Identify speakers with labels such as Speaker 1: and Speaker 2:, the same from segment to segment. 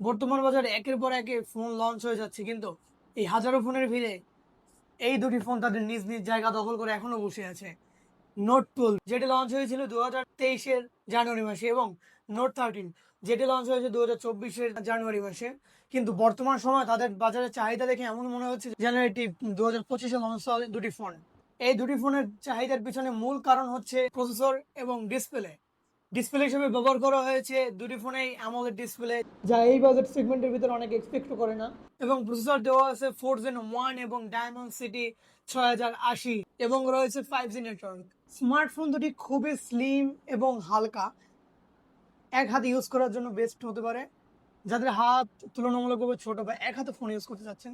Speaker 1: বর্তমান বাজারে একের পর একে ফোন লঞ্চ হয়ে যাচ্ছে, কিন্তু এই হাজারো ফোনের ভিড়ে এই দুটি ফোন তাদের নিজ নিজ জায়গা দখল করে এখনও বসে আছে। নোট টুয়েলভ যেটি লঞ্চ হয়েছিল দু হাজার তেইশের জানুয়ারি মাসে এবং নোট থার্টিন যেটি লঞ্চ হয়েছে দু হাজার চব্বিশের জানুয়ারি মাসে। কিন্তু বর্তমান সময় তাদের বাজারে চাহিদা দেখে এমন মনে হচ্ছে যেন এটি দু হাজার পঁচিশে লঞ্চ দুটি ফোন এই দুটি ফোনের চাহিদার পিছনে মূল কারণ হচ্ছে প্রসেসর এবং ডিসপ্লে ডিসপ্লে হিসেবে ব্যবহার করা হয়েছে। দুটি ফোনেই অ্যামোলেড ডিসপ্লে যা এই বাজেট সেগমেন্টের ভিতরে অনেক এক্সপেক্ট করে না। এবং প্রসেসর দেওয়া আছে ফোর জেন ওয়ান এবং ডায়মন্ড সিটি ছয় হাজার আশি। এবং রয়েছে ফাইভ জি নেটওয়ার্ক স্মার্টফোন দুটি খুবই স্লিম এবং হালকা। এক হাতে ইউজ করার জন্য বেস্ট হতে পারে। যাদের হাত তুলনামূলকভাবে ছোট বা এক হাতে ফোন ইউজ করতে চাচ্ছেন,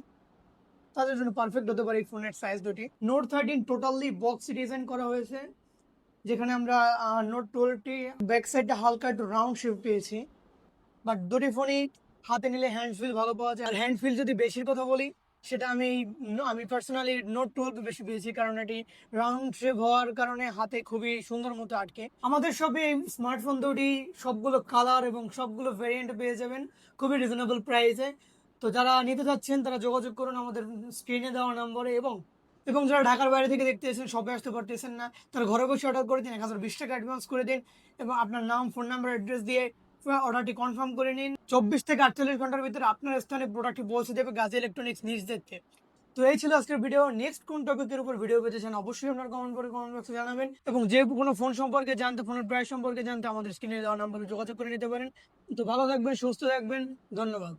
Speaker 1: তাদের জন্য পারফেক্ট হতে পারে এই ফোনের সাইজ দুটি। Note thirteen totally box design করা হয়েছে। যেখানে আমরা নোট টুয়েলভটি ব্যাক সাইডটা হালকা একটু রাউন্ড শেপ পেয়েছি। বাট দুটি ফোনই হাতে নিলে হ্যান্ড ফিল ভালো পাওয়া যায়। আর হ্যান্ড ফিল যদি বেশির কথা বলি, সেটা আমি আমি পার্সোনালি নোট টুয়েলভ বেশি পেয়েছি কারণ এটি রাউন্ড শেপ হওয়ার কারণে হাতে খুবই সুন্দর মতো আটকে। আমাদের সবে স্মার্টফোন দুটি সবগুলো কালার এবং সবগুলো ভেরিয়েন্ট পেয়ে যাবেন খুবই রিজনেবল প্রাইসে তো যারা নিতে চাচ্ছেন, তারা যোগাযোগ করুন আমাদের স্ক্রিনে দেওয়া নম্বরে এবং এবং যারা ঢাকার বাইরে থেকে দেখতে এসেছেন সবে আসতে পারতেছেন না। তারা ঘরে বসে অর্ডার করে দিন, এক হাজার বিশ টাকা অ্যাডভান্স করে দিন এবং আপনার নাম ফোন নাম্বার অ্যাড্রেস দিয়ে অর্ডারটি কনফার্ম করে নিন। চব্বিশ থেকে আটচল্লিশ ঘণ্টার ভিতরে আপনার স্থানে প্রোডাক্টটি পৌঁছে দেবে গাজী ইলেকট্রনিক্স নিজদেরকে। তো এই ছিল আজকের ভিডিও নেক্সট কোন টপিকের উপর ভিডিও পেতে চান অবশ্যই আপনার কমেন্ট করে কমেন্ট বক্সে জানাবেন। এবং যে কোনো ফোন সম্পর্কে জানতে ফোনের প্রাইস সম্পর্কে জানতে আমাদের স্ক্রিনে দেওয়া নাম্বারে যোগাযোগ করে নিতে পারেন। তো ভালো থাকবেন, সুস্থ থাকবেন, ধন্যবাদ।